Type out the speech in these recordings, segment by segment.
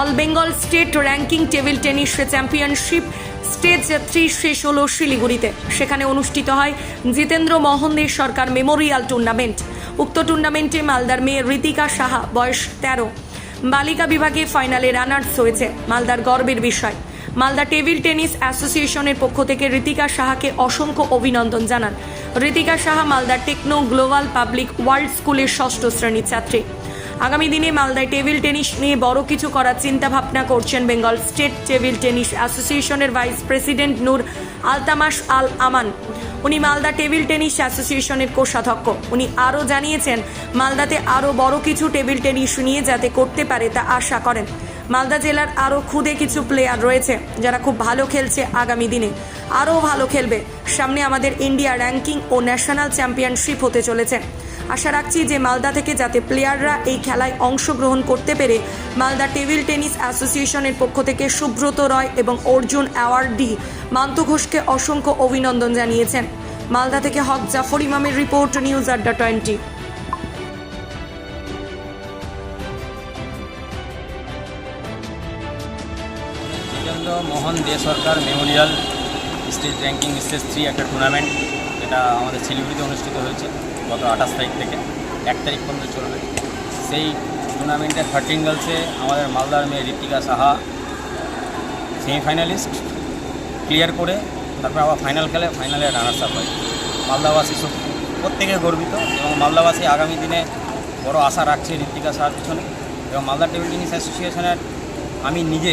All Bengal state ranking table tennis championship stage three শেষ হলো শিলিগুড়িতে। সেখানে অনুষ্ঠিত হয় জিতেন্দ্র মোহন দে সরকার মেমোরিয়াল টুর্নামেন্ট উক্ত টুর্নামেন্টে মালদার মেয়ে ঋতিকা সাহা, বয়স তেরো। বালিকা বিভাগে ফাইনালে রানার্স হয়েছে, মালদার গর্বের বিষয়। মালদা টেবিল টেনিস অ্যাসোসিয়েশনের পক্ষ থেকে ঋতিকা সাহাকে অসংখ্য অভিনন্দন জানান। ঋতিকা সাহা মালদার টেকনো গ্লোবাল পাবলিক ওয়ার্ল্ড স্কুলের ষষ্ঠ শ্রেণির ছাত্রী। আগামী দিনে মালদায় টেবিল টেনিস নিয়ে বড় কিছু করার চিন্তা ভাবনা করছেন বেঙ্গল স্টেট টেবিল টেনিস অ্যাসোসিয়েশনের ভাইস প্রেসিডেন্ট নূর আলতামাস আল আমান উনি মালদা টেবিল টেনিস অ্যাসোসিয়েশনের কোষাধ্যক্ষ। উনি আরও জানিয়েছেন, মালদাতে আরও বড় কিছু টেবিল টেনিস নিয়ে যাতে করতে পারে তা আশা করেন। মালদা জেলার আরও খুদে কিছু প্লেয়ার রয়েছে যারা খুব ভালো খেলছে আগামী দিনে। আরও ভালো খেলবে। সামনে আমাদের ইন্ডিয়া র্যাঙ্কিং ও ন্যাশনাল চ্যাম্পিয়নশিপ হতে চলেছে। আশা রাখছি যে মালদা থেকে যাতে প্লেয়াররা এই খেলায় অংশগ্রহণ করতে পেরে, মালদা টেবিল টেনিস অ্যাসোসিয়েশনের পক্ষ থেকে সুব্রত রয় এবং অর্জুন অ্যাওয়ার্ডি মান্তু ঘোষকে অসংখ্য অভিনন্দন জানিয়েছেন। মালদা থেকে হক জাফর ইমামের report, news Adda twenty. Mohan De Sarkar memorial state ranking stage three একটা টুর্নামেন্ট, যেটা আমাদের শিলিগুড়িতে অনুষ্ঠিত হয়েছে গত আঠাশ তারিখ থেকে, এক তারিখ পর্যন্ত চলবে। সেই টুর্নামেন্টের থার্টিন গার্লসে আমাদের মালদার মেয়ে ঋতিকা সাহা সেমিফাইনালিস্ট ক্লিয়ার করে তারপর আবার ফাইনাল খেলে ফাইনালে রানার্স আপ হয়। মালদাবাসী প্রত্যেকে গর্বিত এবং মালদাবাসী আগামী দিনে বড় আশা রাখছে ঋতিকা সাহার পিছনে এবং মালদা টেবিল টেনিস অ্যাসোসিয়েশনের আমি নিজে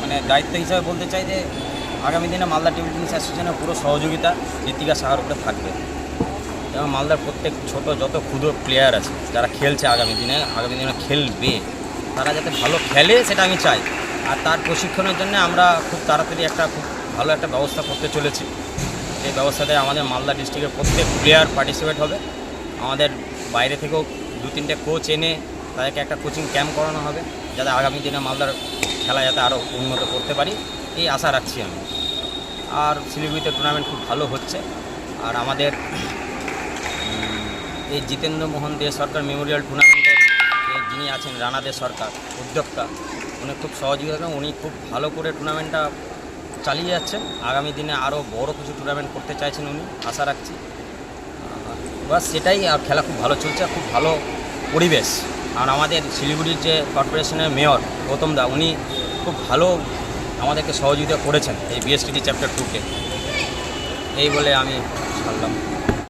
মানে দায়িত্ব হিসাবে বলতে চাই যে আগামী দিনে মালদা টেবিল টেনিস অ্যাসোসিয়েশনের পুরো সহযোগিতা ঋতিকা সাহার উপরে থাকবে। এবং মালদার প্রত্যেক ছোট যত ক্ষুদ্র প্লেয়ার আছে, যারা খেলছে আগামী দিনে আগামী দিনে খেলবে, তারা যাতে ভালো খেলে সেটা আমি চাই। আর তার প্রশিক্ষণের জন্য আমরা খুব তাড়াতাড়ি একটা খুব ভালো একটা ব্যবস্থা করতে চলেছি। এই ব্যবস্থাতে আমাদের মালদা ডিস্ট্রিক্টের প্রত্যেক প্লেয়ার পার্টিসিপেট হবে। আমাদের বাইরে থেকেও দু তিনটে কোচ এনে তাদেরকে একটা কোচিং ক্যাম্প করানো হবে, যাতে আগামী দিনে মালদার খেলা যাতে আরও উন্নত করতে পারি। এই আশা রাখছি আমি। আর শিলিগুড়িতে টুর্নামেন্ট খুব ভালো হচ্ছে। আর আমাদের এই জিতেন্দ্র মোহন দে সরকার মেমোরিয়াল টুর্নামেন্টের যিনি আছেন, রানা দে সরকার, উদ্যোক্তা উনি খুব সহযোগিতা করেন উনি খুব ভালো করে টুর্নামেন্টটা চালিয়ে যাচ্ছেন। আগামী দিনে আরও বড় কিছু টুর্নামেন্ট করতে চাইছেন উনি, আশা রাখছি। বাস সেটাই, আর খেলা খুব ভালো চলছে, খুব ভালো পরিবেশ। আর আমাদের শিলিগুড়ির যে কর্পোরেশনের মেয়র গৌতম দা, উনি খুব ভালো আমাদেরকে সহযোগিতা করেছেন এই বিএসটিডি চ্যাপ্টার টুকে এই বলে আমি ছাড়লাম।